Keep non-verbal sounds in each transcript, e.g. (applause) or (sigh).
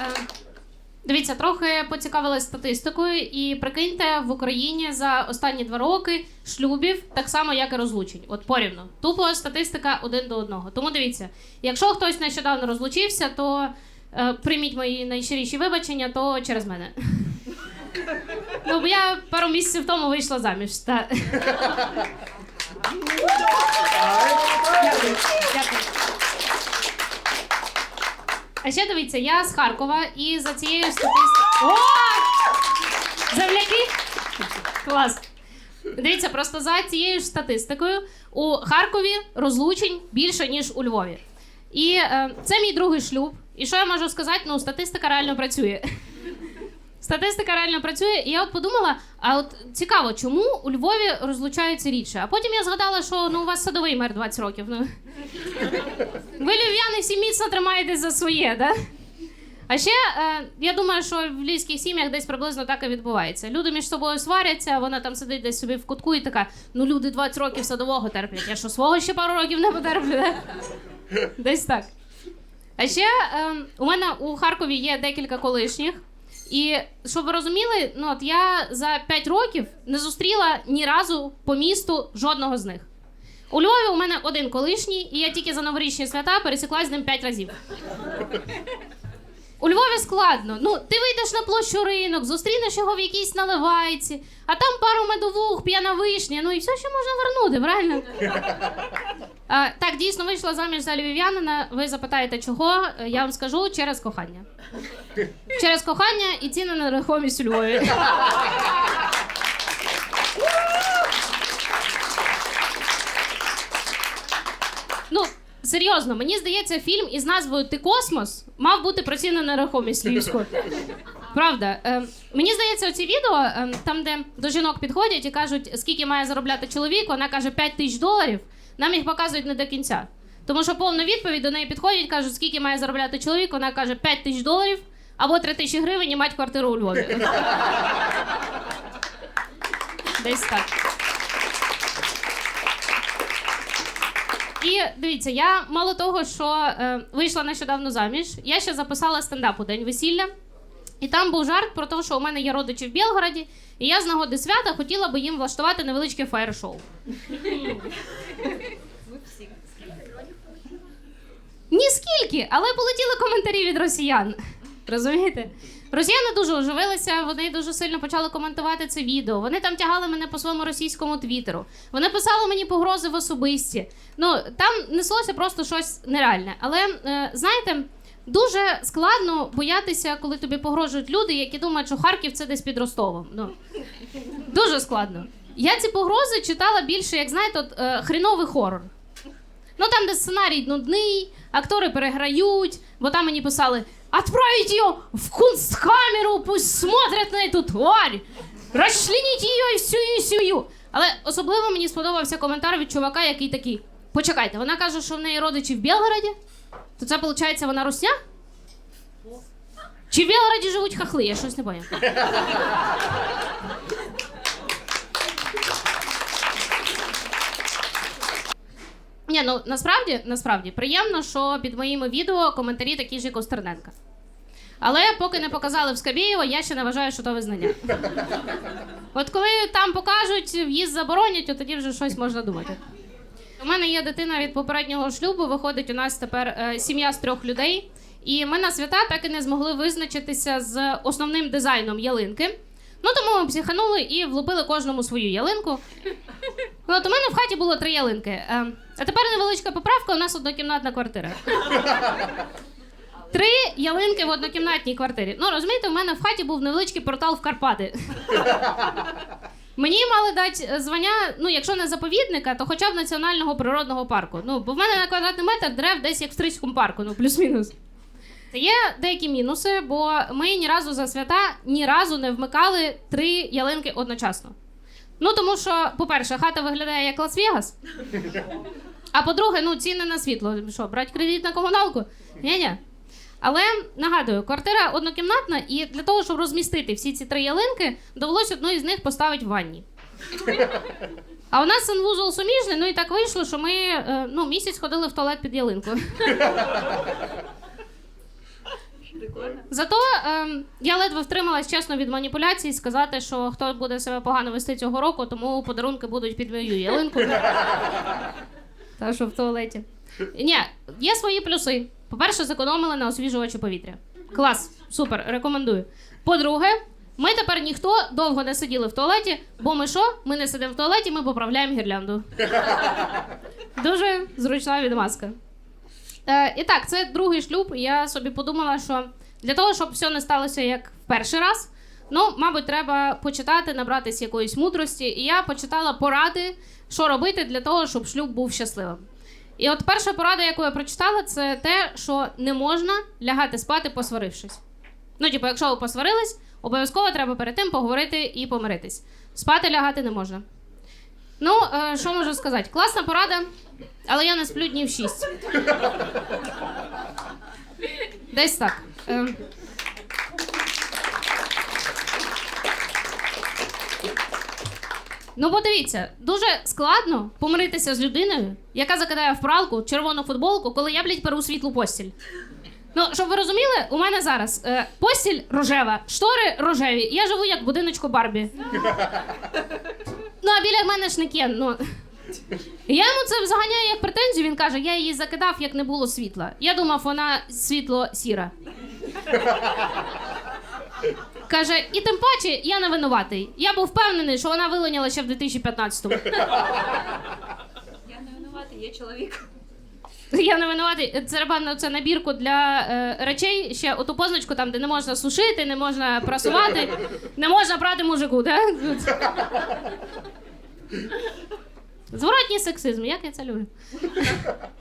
Е, Дивіться, трохи поцікавилась статистикою, і прикиньте, в Україні за останні два роки шлюбів так само, як і розлучень. От порівну. Тупо статистика один до одного. Тому дивіться, якщо хтось нещодавно розлучився, то е, прийміть мої найщиріші вибачення, то через мене. (laughs) Ну, бо я пару місяців тому вийшла заміж. Та... Дякую. Дякую. А ще дивіться, я з Харкова і за цією статистикою. О! Клас. Дивіться, просто за цією ж статистикою у Харкові розлучень більше, ніж у Львові. І е, це мій другий шлюб. І що я можу сказати? Ну, статистика реально працює. Статистика реально працює, і я от подумала: а от цікаво, чому у Львові розлучаються рідше? А потім я згадала, що ну у вас садовий мер 20 років. Ну. Ви всі міцно тримаєтесь за своє, да? А ще е, я думаю, що в львівських сім'ях десь приблизно так і відбувається. Люди між собою сваряться, вона там сидить десь собі в кутку і така: ну люди 20 років садового терплять. Я що свого ще пару років не потерплю, да? (laughs) Десь так. А ще е, у мене у Харкові є декілька колишніх. І щоб ви розуміли, ну от я за 5 років не зустріла ні разу по місту жодного з них. У Львові у мене один колишній, і я тільки за новорічні свята пересіклась з ним 5 разів. У Львові складно. Ну, ти вийдеш на площу ринок, зустрінеш його в якійсь наливайці, а там пару медовух, п'яна вишня, ну і все ще можна вернути, правильно? А, так, дійсно вийшла заміж за львів'янина. Ви запитаєте, чого? Я вам скажу через кохання. Через кохання і ціни на нерухомість у Львові. Ну, серйозно, мені здається, фільм із назвою Ти космос мав бути про ціни на нерухомість львівську. Правда, е, мені здається, оці відео, е, там, де до жінок підходять і кажуть, скільки має заробляти чоловік, вона каже 5 тисяч доларів. Нам їх показують не до кінця. Тому що повна відповідь до неї підходять, кажуть, скільки має заробляти чоловік, вона каже 5 тисяч доларів або 3 тисячі гривень і мати квартиру у Львові. Десь так. І дивіться, я мало того, що е, вийшла нещодавно заміж, я ще записала стендап у день весілля. І там був жарт про те, що у мене є родичі в Білгороді, і я з нагоди свята хотіла би їм влаштувати невеличке фаєр-шоу. Ні скільки, але полетіли коментарі від росіян. Розумієте? Росіяни дуже оживилися, вони дуже сильно почали коментувати це відео. Вони там тягали мене по своєму російському твіттеру. Вони писали мені погрози в особисті. Ну там неслося просто щось нереальне. Але е, знаєте, дуже складно боятися, коли тобі погрожують люди, які думають, що Харків це десь під Ростовом. Ну дуже складно. Я ці погрози читала більше, як знаєте, от, е, хріновий хорор. Ну там, де сценарій нудний, актори переграють, бо там мені писали: отправить її в кунсткамеру, пусть смотрять на цю тварь, розчленіть її всю і всю. Але особливо мені сподобався коментар від чувака, який такий: почекайте, вона каже, що в неї родичі в Білгороді, то це виходить, вона русня? Чи в Білгороді живуть хахли? Я щось не поняв. Ні, ну насправді, насправді приємно, що під моїми відео коментарі такі ж, як у Стерненка. Але поки не показали в Скабєєва, я ще не вважаю, що то визнання. От коли там покажуть, в'їзд заборонять, от тоді вже щось можна думати. У мене є дитина від попереднього шлюбу. Виходить, у нас тепер е, сім'я з трьох людей. І ми на свята так і не змогли визначитися з основним дизайном ялинки. Ну тому ми психанули і влупили кожному свою ялинку. От у мене в хаті було три ялинки. Е, а тепер невеличка поправка, у нас однокімнатна квартира. Три ялинки в однокімнатній квартирі. Ну, розумієте, у мене в хаті був невеличкий портал в Карпати. Мені мали дати звання, ну, якщо не заповідника, то хоча б національного природного парку. Ну, бо в мене на квадратний метр дерев десь як в Стрийському парку, ну плюс-мінус. Є деякі мінуси, бо ми ні разу за свята ні разу не вмикали три ялинки одночасно. Ну, тому що, по-перше, хата виглядає як Лас-Вегас. А по-друге, ну, ціни на світло. Що, брати кредит на комуналку? Ні-ні. Але нагадую, квартира однокімнатна, і для того, щоб розмістити всі ці три ялинки, довелося одну із них поставити в ванні. А у нас санвузол суміжний, ну і так вийшло, що ми е, ну, місяць ходили в туалет під ялинкою. Зато ем, я ледве втрималась чесно від маніпуляцій сказати, що хто буде себе погано вести цього року, тому подарунки будуть під мою ялинку. Та що в туалеті. Ні, є свої плюси. По-перше, зекономили на освіжувачі повітря. Клас, супер, рекомендую. По-друге, ми тепер ніхто довго не сиділи в туалеті, бо ми що? Ми не сидимо в туалеті, ми поправляємо гірлянду. Дуже зручна відмазка. Е, і так, це другий шлюб. Я собі подумала, що для того, щоб все не сталося як в перший раз, ну, мабуть, треба почитати, набратись якоїсь мудрості. І я почитала поради, що робити для того, щоб шлюб був щасливим. І от перша порада, яку я прочитала, це те, що не можна лягати спати, посварившись. Ну, типу, якщо ви посварились, обов'язково треба перед тим поговорити і помиритись. Спати лягати не можна. Ну, е, що можу сказати? Класна порада, але я не сплю днів 6. Десь так. Е, Ну, подивіться, дуже складно помиритися з людиною, яка закидає в пралку червону футболку, коли я, блядь, перу світлу постіль. Ну, щоб ви розуміли, у мене зараз е, постіль рожева, штори рожеві. Я живу як будиночку Барбі. Ну, а біля мене ж не Кен, ну. Я йому це заганяю як претензію. Він каже, я її закидав, як не було світла. Я думав, вона світло сіра. Каже, і тим паче я не винуватий. Я був впевнений, що вона вилиняла ще в 2015-му. Я не винуватий, є чоловік. Я не винуватий. Це ребята, це набірку для е, речей. Ще оту позначку, там, де не можна сушити, не можна прасувати, не можна брати мужику. Да? Зворотній сексизм, як я це люблю.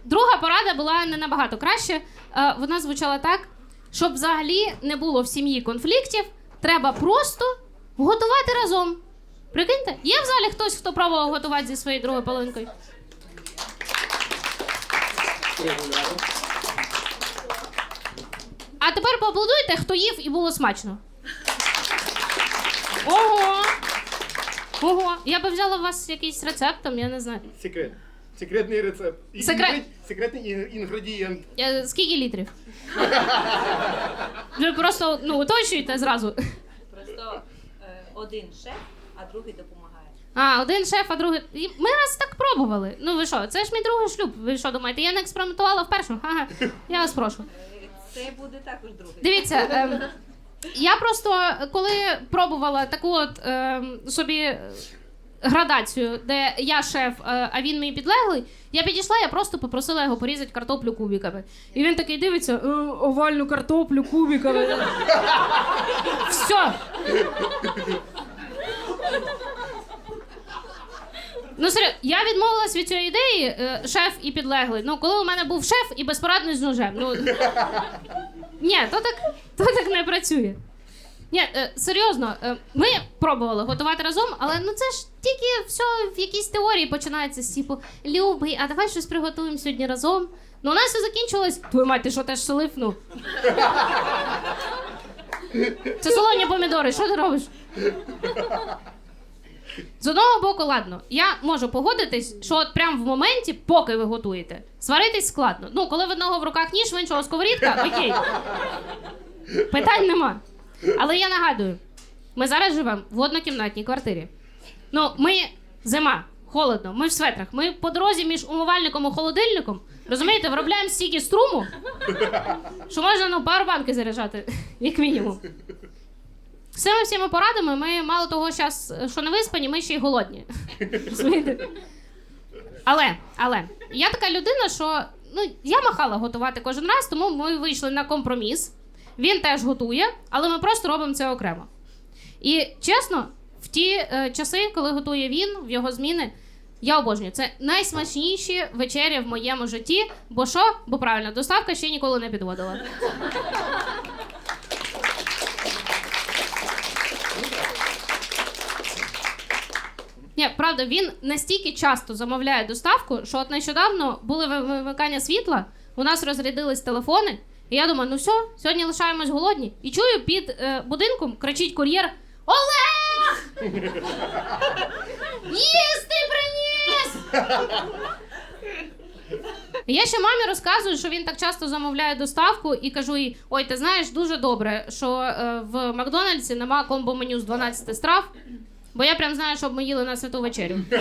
Друга порада була не набагато краще. Е, вона звучала так: щоб взагалі не було в сім'ї конфліктів, треба просто готувати разом. Прикиньте, є в залі хтось, хто пробував готувати зі своєю другою половинкою? А тепер поаплодуйте, хто їв і було смачно. Ого! Ого! Я би взяла у вас якийсь рецепт, там, я не знаю. Секрет. Секретний рецепт. І- Секрет. інгред- Секретний ін- інгредієнт. Е, Скільки літрів? Ви просто ну, уточнюєте зразу. Просто е, один шеф, а другий допомагає. А, один шеф, а другий. І Ми раз так пробували. Ну ви що, це ж мій другий шлюб. Ви що думаєте? Я не експериментувала в першому? Ага. Я вас прошу. Е, Це буде також другий. Дивіться, (laughs) ем, я просто коли пробувала таку от ем, собі градацію, де я шеф, е, а він мій підлеглий, я підійшла, я просто попросила його порізати картоплю кубиками. І він такий дивиться: «Е, овальну картоплю кубиками. Все. Ну, серйозно, я відмовилась від цієї ідеї, е, шеф і підлеглий. Ну, коли у мене був шеф і безпорадний з ножем. Ну, ні, то так, то так не працює. Ні, е, серйозно, е, ми пробували готувати разом, але ну це ж тільки все в якійсь теорії починається з типу Любий, а давай щось приготуємо сьогодні разом. Ну, у нас все закінчилось. Твою мать, ти що теж солив? Ну. Це солоні помідори, що ти робиш? З одного боку, ладно, я можу погодитись, що от прямо в моменті, поки ви готуєте, сваритись складно. Ну, коли в одного в руках ніж, в іншого сковорідка, окей. Питань нема. Але я нагадую, ми зараз живемо в однокімнатній квартирі. Ну, ми зима, холодно, ми в светрах. Ми по дорозі між умивальником і холодильником, розумієте, виробляємо стільки струму, що можна ну, банки заряджати, як мінімум. З цими всіма порадами ми мало того, щас, що не виспані, ми ще й голодні. Розумієте? Але, але, я така людина, що ну, я махала готувати кожен раз, тому ми вийшли на компроміс. Він теж готує, але ми просто робимо це окремо. І чесно, в ті е, часи, коли готує він, в його зміни, я обожнюю. Це найсмачніші вечері в моєму житті. Бо що? Бо правильно, доставка ще ніколи не підводила. Ні, правда, він настільки часто замовляє доставку, що от нещодавно були вимикання світла, у нас розрядились телефони, і я думаю, ну все, сьогодні лишаємось голодні. І чую під е, будинком кричить кур'єр: Олег! (laughs) Їсти приніс! Я ще мамі розказую, що він так часто замовляє доставку і кажу їй: ой, ти знаєш, дуже добре, що е, в Макдональдсі нема комбо меню з 12 страв, бо я прям знаю, щоб ми їли на святу вечерю. (laughs)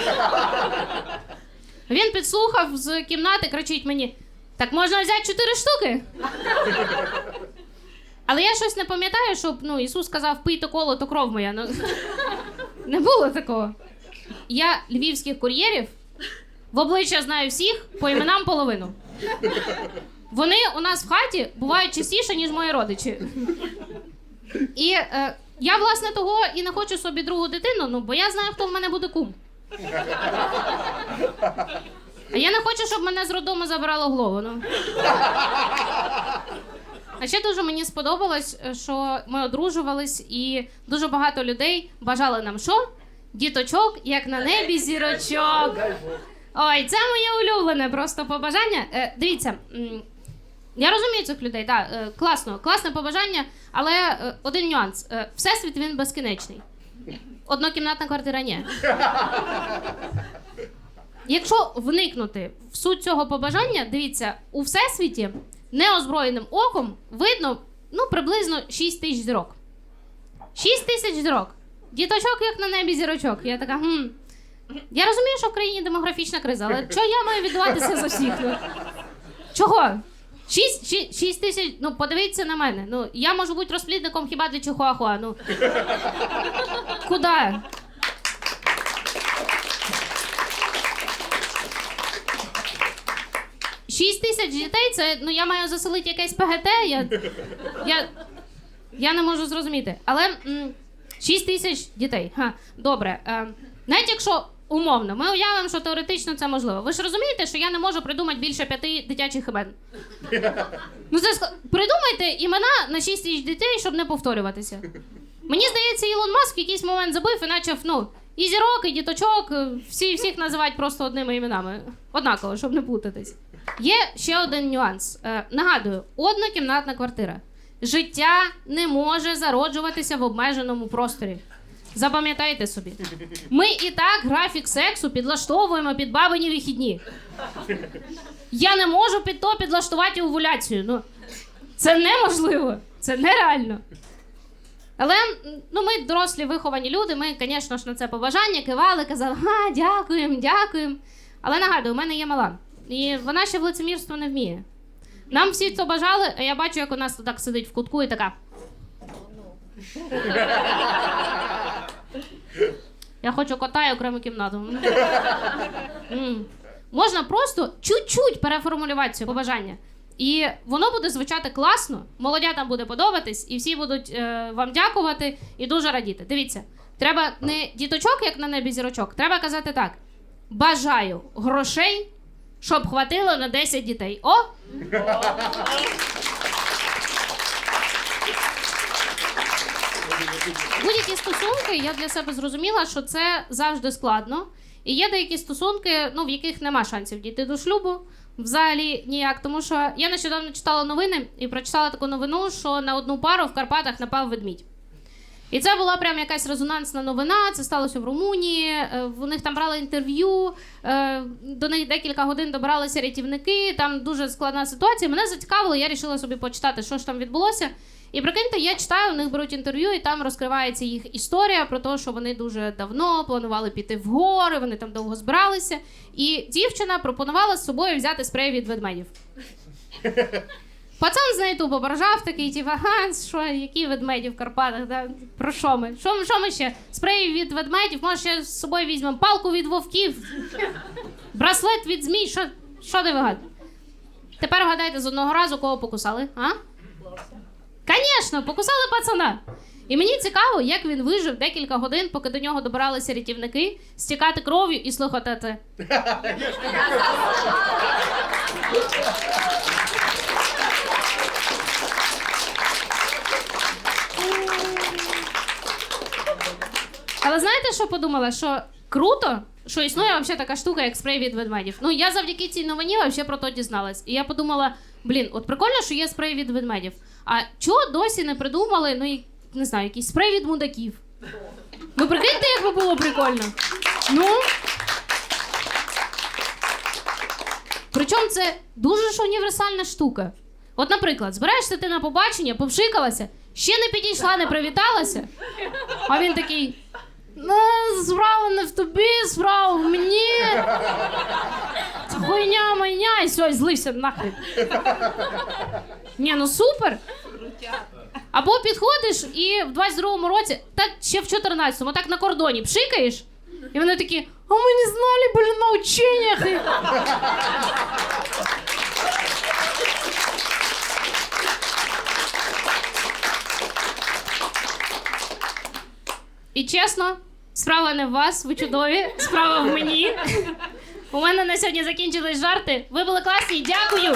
Він підслухав з кімнати, кричить мені: так можна взяти 4 штуки. Але я щось не пам'ятаю, щоб ну, Ісус сказав, пийте коло, то кров моя. Ну, не було такого. Я львівських кур'єрів в обличчя знаю всіх, по іменам половину. Вони у нас в хаті бувають частіше, ніж мої родичі. І е, я, власне, того і не хочу собі другу дитину, ну, бо я знаю, хто в мене буде кум. А я не хочу, щоб мене з роддому забирало голову. Ну. А ще дуже мені сподобалось, е, що ми одружувались, і дуже багато людей бажали нам що? Діточок, як на небі зірочок. Ой, це моє улюблене просто побажання. Е, дивіться, я розумію цих людей, так, е, класно, класне побажання, але е, один нюанс: е, всесвіт він безкінечний. Однокімнатна квартира ні. Якщо вникнути в суть цього побажання, дивіться, у всесвіті неозброєним оком видно ну, приблизно 6 тисяч зірок. 6 тисяч зірок. Діточок, як на небі зірочок. Я така, хм. Я розумію, що в країні демографічна криза, але чого я маю віддаватися за всіх? Ну? Чого? 6, 6, 6 тисяч, ну подивіться на мене. Ну, я можу бути розплідником хіба для Чихуахуа. Ну. Куди? Шість тисяч дітей це ну я маю заселити якесь ПГТ. Я, я, я не можу зрозуміти. Але м, 6 тисяч дітей. Ха, добре. Е, навіть якщо умовно, ми уявимо, що теоретично це можливо. Ви ж розумієте, що я не можу придумати більше п'яти дитячих імен. Ну це придумайте імена на 6 тисяч дітей, щоб не повторюватися. Мені здається, Ілон Маск в якийсь момент забив і почав, ну, і зірок, і діточок, е, всі, всіх називають просто одними іменами. Однаково, щоб не путатись. Є ще один нюанс. Е, нагадую, однокімнатна квартира. Життя не може зароджуватися в обмеженому просторі. Запам'ятайте собі. Ми і так графік сексу підлаштовуємо під бабині вихідні. Я не можу під то підлаштувати овуляцію. Ну, це неможливо, це нереально. Але ну, ми дорослі виховані люди, ми, звісно ж, на це побажання кивали, казали, а, дякуємо, дякуємо. Але нагадую, у мене є мала. І вона ще в лицемірство не вміє. Нам всі це бажали, а я бачу, як у нас так сидить в кутку і така. Я хочу кота і окрему кімнату. Можна просто чуть-чуть переформулювати це побажання. І воно буде звучати класно, молодятам буде подобатись, і всі будуть е, вам дякувати і дуже радіти. Дивіться, треба не діточок, як на небі зірочок, треба казати так: бажаю грошей, щоб хватило на 10 дітей. О! Будь-які стосунки, я для себе зрозуміла, що це завжди складно. І є деякі стосунки, ну, в яких нема шансів дійти до шлюбу. Взагалі ніяк. Тому що я нещодавно читала новини і прочитала таку новину, що на одну пару в Карпатах напав ведмідь. І це була прям якась резонансна новина. Це сталося в Румунії. е, В них там брали інтерв'ю. е, До них декілька годин добралися рятівники. Там дуже складна ситуація. Мене зацікавило, я вирішила собі почитати, що ж там відбулося. І прикиньте, я читаю, у них беруть інтерв'ю, і там розкривається їх історія про те, що вони дуже давно планували піти в гори, вони там довго збиралися. І дівчина пропонувала з собою взяти спрей від ведмедів. Пацан з тупо поржав такий, типу, ага, що, які ведмеді в Карпатах, да? про що ми? Що, що ми ще? Спрей від ведмедів, може ще з собою візьмемо палку від вовків, браслет від змій, що, що ти вигадуєш? Тепер вгадайте з одного разу, кого покусали, а? Звісно, покусали пацана. І мені цікаво, як він вижив декілька годин, поки до нього добралися рятівники, стікати кров'ю і слухати це. (laughs) Але знаєте, що подумала? Що круто, що існує взагалі така штука, як спрей від ведмедів. Ну я завдяки цій новині взагалі про то дізналась. І я подумала: блін, от прикольно, що є спрей від ведмедів. А чого досі не придумали, ну і не знаю, якийсь спрей від мудаків? Ну прикиньте, як би було прикольно. Ну. Причому це дуже ж універсальна штука. От, наприклад, збираєшся ти на побачення, повшикалася, ще не підійшла, не привіталася. А він такий. «Ну, справа не в тобі, справа в мені. Хуйня майня, і все, злився нахрен. Ні, ну супер. Або підходиш і в 22-му році, та ще в 14-му, так на кордоні пшикаєш, і вони такі, а ми не знали, були на учениях. І... І чесно, справа не в вас, ви чудові, справа в мені. У мене на сьогодні закінчились жарти. Ви були класні, дякую.